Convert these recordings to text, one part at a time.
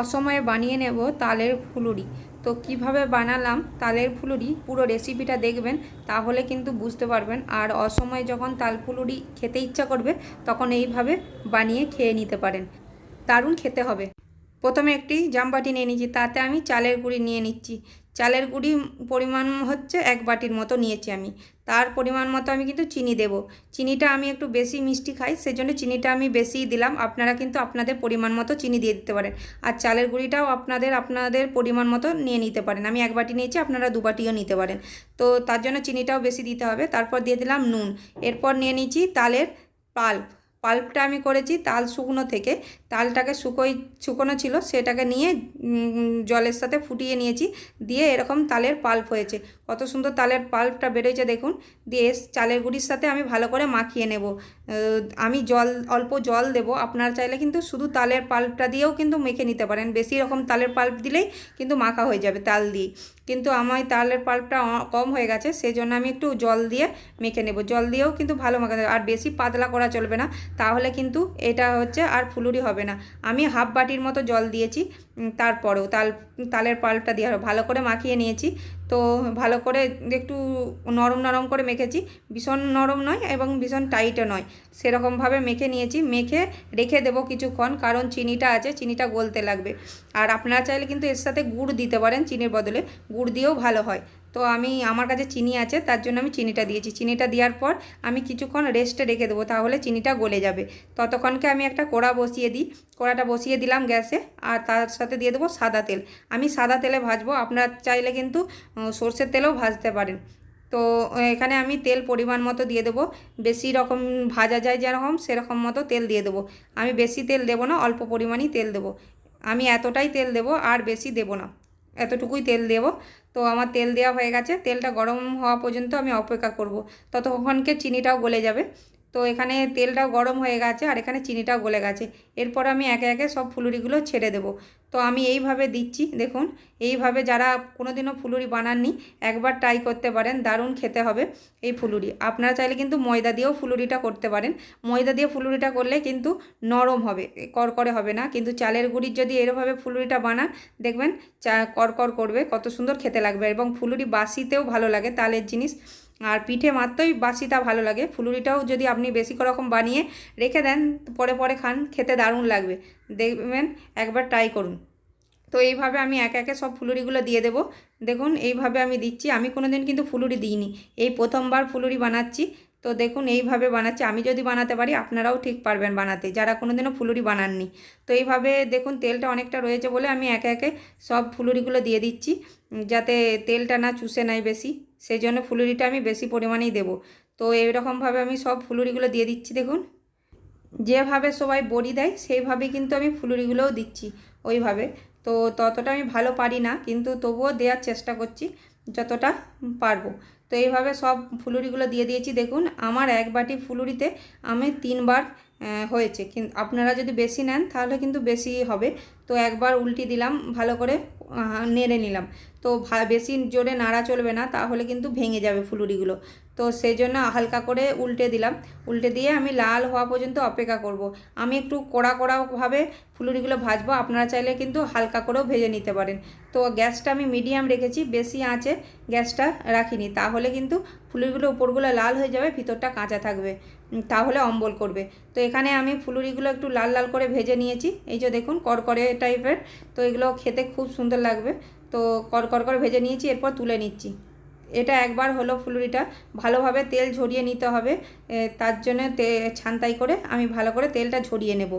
অসময়ে বানিয়ে নেব তালের ফুলুরি। তো কীভাবে বানালাম তালের ফুলুরি, পুরো রেসিপিটা দেখবেন, তাহলে কিন্তু বুঝতে পারবেন। আর অসময়ে যখন তাল ফুলুরি খেতে ইচ্ছা করবে, তখন এইভাবে বানিয়ে খেয়ে নিতে পারেন। দারুণ খেতে হবে। প্রথমে একটি জামবাটি নিয়ে নিচ্ছি তাতে আমি চালের গুঁড়ি নিয়ে নিচ্ছি। চালের গুঁড়ি পরিমাণ হচ্ছে এক বাটির মতো নিয়েছি আমি। তার পরিমাণ মতো আমি কিন্তু চিনি দেব। চিনিটা আমি একটু বেশি মিষ্টি খাই, সেজন্য চিনিটা আমি বেশিই দিলাম। আপনারা কিন্তু আপনাদের পরিমাণ মতো চিনি দিয়ে দিতে পারেন। আর চালের গুঁড়িটাও আপনাদের আপনাদের পরিমাণ মতো নিয়ে নিতে পারেন। আমি এক বাটি নিয়েছি, আপনারা দু বাটিও নিতে পারেন। তো তার জন্য চিনিটাও বেশি দিতে হবে। তারপর দিয়ে দিলাম নুন। এরপর নিয়ে নিচ্ছি তালের পাল্প। পাল্পটা আমি করেছি তাল শুকনো থেকে। তালটাকে শুকোই, শুকোনো ছিল, সেটাকে নিয়ে জলের সাথে ফুটিয়ে নিয়েছি, দিয়ে এরকম তালের পাল্প হয়েছে। কত সুন্দর তালের পাল্পটা বেরোয়েছে দেখুন। দিয়ে চালের গুঁড়ির সাথে আমি ভালো করে মাখিয়ে নেব। আমি জল, অল্প জল দেব। আপনারা চাইলে কিন্তু শুধু তালের পাল্পটা দিয়েও কিন্তু মেখে নিতে পারেন। বেশি রকম তালের পাল্প দিলেই কিন্তু মাখা হয়ে যাবে তাল দিয়ে। কিন্তু আমার তালের পাল্পটা কম হয়ে গেছে সেই জন্য আমি একটু জল দিয়ে মেখে নেব। জল দিয়েও কিন্তু ভালো মাখা আর বেশি পাতলা করা চলবে না। তাহলে কিন্তু এটা হচ্ছে আর ফুলুরি হবে না। আমি হাফ বাটির মতো জল দিয়েছি তারপরেও তাল, তালের পাল্পটা দিয়ে ভালো করে মাখিয়ে নিয়েছি। তো ভালো করে একটু নরম নরম করে মেখেছি। ভীষণ নরম নয় এবং ভীষণ টাইটও নয়। সেরকমভাবে মেখে নিয়েছি। মেখে রেখে দেবো কিছুক্ষণ, কারণ চিনিটা আছে, চিনিটা গলতে লাগবে। আর আপনারা চাইলে কিন্তু এর সাথে গুড় দিতে পারেন, চিনির বদলে। গুড় দিয়েও ভালো হয়। তো আমি, আমার কাছে চিনি আছে, তার জন্য আমি চিনিটা দিয়েছি। চিনিটা দেওয়ার পর আমি কিছুক্ষণ রেস্টে রেখে দেবো, তাহলে চিনিটা গলে যাবে। ততক্ষণকে আমি একটা কড়া বসিয়ে দিই। কড়াটা বসিয়ে দিলাম গ্যাসে, আর তার সাথে দিয়ে দেবো সাদা তেল। আমি সাদা তেলে ভাজবো, আপনারা চাইলে কিন্তু সর্ষের তেলেও ভাজতে পারেন। তো, এখানে আমি তেল পরিমাণ মতো দিয়ে দেবো। বেশি রকম ভাজা যায় যেরকম, সেরকম মতো তেল দিয়ে দেবো। আমি বেশি তেল দেবো না, অল্প পরিমাণই তেল দেবো। আমি এতটাই তেল দেবো, আর বেশি দেবো না। এতটুকুই তেল দেব। তো আমার তেল দেওয়া হয়ে গেছে। তেলটা গরম হওয়া পর্যন্ত আমি অপেক্ষা করব। ততক্ষণকে চিনিটাও গলে যাবে। তো এখানে তেলটাও গরম হয়ে গেছে আর এখানে চিনিটাও গলে গেছে। এরপর আমি একে একে সব ফুলুরিগুলো ছেড়ে দেবো। তো আমি এইভাবে দিচ্ছি, দেখুন, এইভাবে যারা কোনোদিনও ফুলুরি বানাননি, একবার ট্রাই করতে পারেন, দারুণ খেতে হবে এই ফুলুরি। আপনারা চাইলে কিন্তু ময়দা দিয়েও ফুলুরিটা করতে পারেন। ময়দা দিয়ে ফুলুরিটা করলে কিন্তু নরম হবে করকরে হবে না। কিন্তু চালের গুঁড়ির যদি এরভাবে ফুলুরিটা বানান, দেখবেন চা করকর করবে, কত সুন্দর খেতে লাগবে। এবং ফুলুরি বাসিতেও ভালো লাগে, তালের জিনিস। আর পিঠে মাত্রই বাসিটা ভালো লাগে। ফুলুরিটাও যদি আপনি বেশি করে রকম বানিয়ে রেখে দেন, পরে পরে খান, খেতে দারুণ লাগবে। দেখবেন একবার ট্রাই করুন। তো এইভাবে আমি একে একে সব ফুলুরিগুলো দিয়ে দেবো। দেখুন, এইভাবে আমি দিচ্ছি। আমি কোনো দিন কিন্তু ফুলুরি দিইনি। এই প্রথমবার ফুলুরি বানাচ্ছি। তো দেখুন, এইভাবে বানাচ্ছি। আমি যদি বানাতে পারি, আপনারাও ঠিক পারবেন বানাতে। যারা কোনো দিনও ফুলুরি বানাননি। তো এইভাবে দেখুন, তেলটা অনেকটা রয়েছে বলে আমি একে একে সব ফুলুরিগুলো দিয়ে দিচ্ছি। যাতে তেলটা না চুষে নেয় বেশি। সেই জন্য ফুলুরিটা আমি বেশি পরিমাণেই দেব। তো এইরকমভাবে আমি সব ফুলুরিগুলো দিয়ে দিচ্ছি, দেখুন। যেভাবে সবাই বড়ি দেয়, সেইভাবে কিন্তু আমি ফুলুরিগুলোও দিচ্ছি, ওইভাবে। তো ততটা আমি ভালো পারি না, কিন্তু তবুও দেওয়ার চেষ্টা করছি। যতটা পারব। তো এইভাবে সব ফুলুরিগুলো দিয়ে দিয়েছি। দেখুন, আমার এক বাটি ফুলুরিতে আমি তিনবার হয়েছে। কিন্তু আপনারা যদি বেশি নেন, তাহলে কিন্তু বেশি হবে। তো একবার উল্টি দিলাম, ভালো করে নেড়ে নিলাম। তো বেশি জোরে নাড়া চলবে না, তাহলে কিন্তু ভেঙে যাবে ফুলুরিগুলো। তো সেই জন্য হালকা করে উল্টে দিলাম। উল্টে দিয়ে আমি লাল হওয়া পর্যন্ত অপেক্ষা করব। আমি একটু কড়া কড়াভাবে ফুলুরিগুলো ভাজবো। আপনারা চাইলে কিন্তু হালকা করেও ভেজে নিতে পারেন। তো গ্যাসটা আমি মিডিয়াম রেখেছি, বেশি আঁচে গ্যাসটা রাখিনি। তাহলে কিন্তু ফুলুরিগুলো উপরগুলো লাল হয়ে যাবে, ভিতরটা কাঁচা থাকবে। তাহলে অম্বল করবে। তো এখানে আমি ফুলুরিগুলো একটু লাল লাল করে ভেজে নিয়েছি। এই যে দেখুন, করকরে টাইপের। তো এগুলো খেতে খুব সুন্দর লাগবে। তো করকর করে ভেজে নিয়েছি, এরপর তুলে নিচ্ছি। এটা একবার হলো ফুলুরিটা। ভালোভাবে তেল ঝরিয়ে নিতে হবে। তার জন্য তে, ছান্তাই করে আমি ভালো করে তেলটা ঝরিয়ে নেব।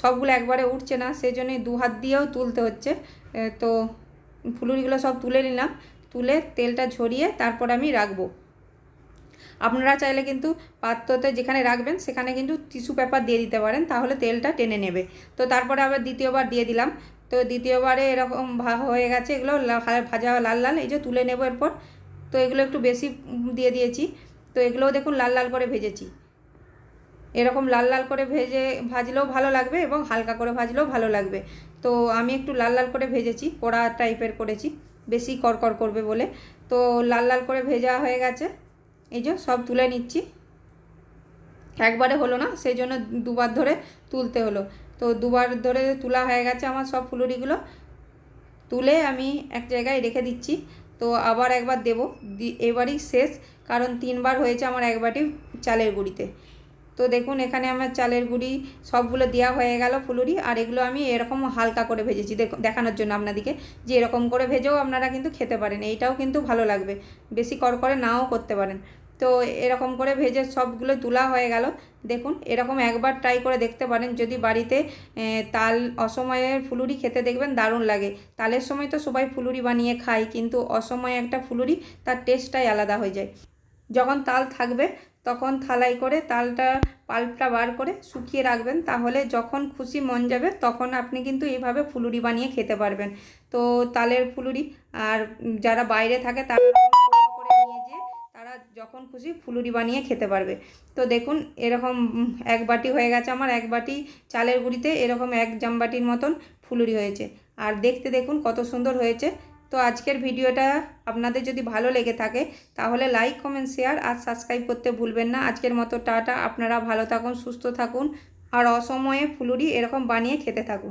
সবগুলো একবারে উঠছে না সেই জন্যই দু হাত দিয়েও তুলতে হচ্ছে। তো ফুলুরিগুলো সব তুলে নিলাম। তুলে তেলটা ঝরিয়ে তারপর আমি রাখব। আপনারা চাইলে কিন্তু পাত্রতে যেখানে রাখবেন, সেখানে কিন্তু টিস্যু পেপার দিয়ে দিতে পারেন, তাহলে তেলটা টেনে নেবে। তো তারপরে আবার দ্বিতীয়বার দিয়ে দিলাম। তো দ্বিতীয়বারে এরকম হয়ে গেছে। এগুলো ভাজা লাল লাল, এই যে তুলে নেব এরপর। তো এগুলো একটু বেশি দিয়ে দিয়েছি। তো এগুলোও দেখুন লাল লাল করে ভেজেছি। এরকম লাল লাল করে ভেজে, ভাজলেও ভালো লাগবে এবং হালকা করে ভাজলেও ভালো লাগবে। তো আমি একটু লাল লাল করে ভেজেছি, কড়া টাইপের করেছি, বেশি করকর করবে বলে। তো লাল লাল করে ভেজা হয়ে গেছে। এই যে সব তুলে নিচ্ছি। একবারে হলো না, সেই জন্য দুবার ধরে তুলতে হলো। তো দুবার ধরে তোলা হয়ে গেছে আমার সব ফুলুরিগুলো। তুলে আমি এক জায়গায় রেখে দিচ্ছি। তো আবার একবার দেবো। এবারই শেষ, কারণ তিনবার হয়েছে আমার এক বাটি চালের গুঁড়িতে। তো দেখুন, এখানে আমার চালের গুঁড়ি সবগুলো দেওয়া হয়ে গেল ফুলুরি, আর এগুলো আমি এরকম হালকা করে ভেজেছি। দেখুন দেখানোর জন্য আপনাদেরকে যে এরকম করে ভেজেও আপনারা কিন্তু খেতে পারেন। এইটাও কিন্তু ভালো লাগবে। বেশি করকরে নাও করতে পারেন। তো এরকম করে ভেজে সবগুলো তোলা হয়ে গেল। দেখুন, এরকম একবার ট্রাই করে দেখতে পারেন। যদি বাড়িতে তাল অসময়ের ফুলুরি খেতে দেখবেন, দারুণ লাগে। তালের সময় তো সবাই ফুলুরি বানিয়ে খায়, কিন্তু অসময়ে একটা ফুলুরি, তার টেস্টটাই আলাদা হয়ে যায়। যখন তাল থাকবে, তখন থালাই করে তালটা, পাল্পটা বার করে শুকিয়ে রাখবেন। তাহলে যখন খুশি মন যাবে, তখন আপনি কিন্তু এইভাবে ফুলুরি বানিয়ে খেতে পারবেন। তো তালের ফুলুরি, আর যারা বাইরে থাকে তারা তারা যখন খুশি ফুলুরি বানিয়ে খেতে পারবে। তো দেখুন, এরকম এক বাটি হয়ে গেছে আমার, এক বাটি চালের গুঁড়িতে এরকম এক জামবাটির মতন ফুলুরি হয়েছে। আর দেখতে দেখুন কত সুন্দর হয়েছে। তো আজকের ভিডিওটা আপনাদের যদি ভালো লেগে থাকে, তাহলে লাইক, কমেন্ট, শেয়ার আর সাবস্ক্রাইব করতে ভুলবেন না। আজকের মতো টাটা। আপনারা ভালো থাকুন, সুস্থ থাকুন আর অসময়ে ফুলুরি এরকম বানিয়ে খেতে থাকুন।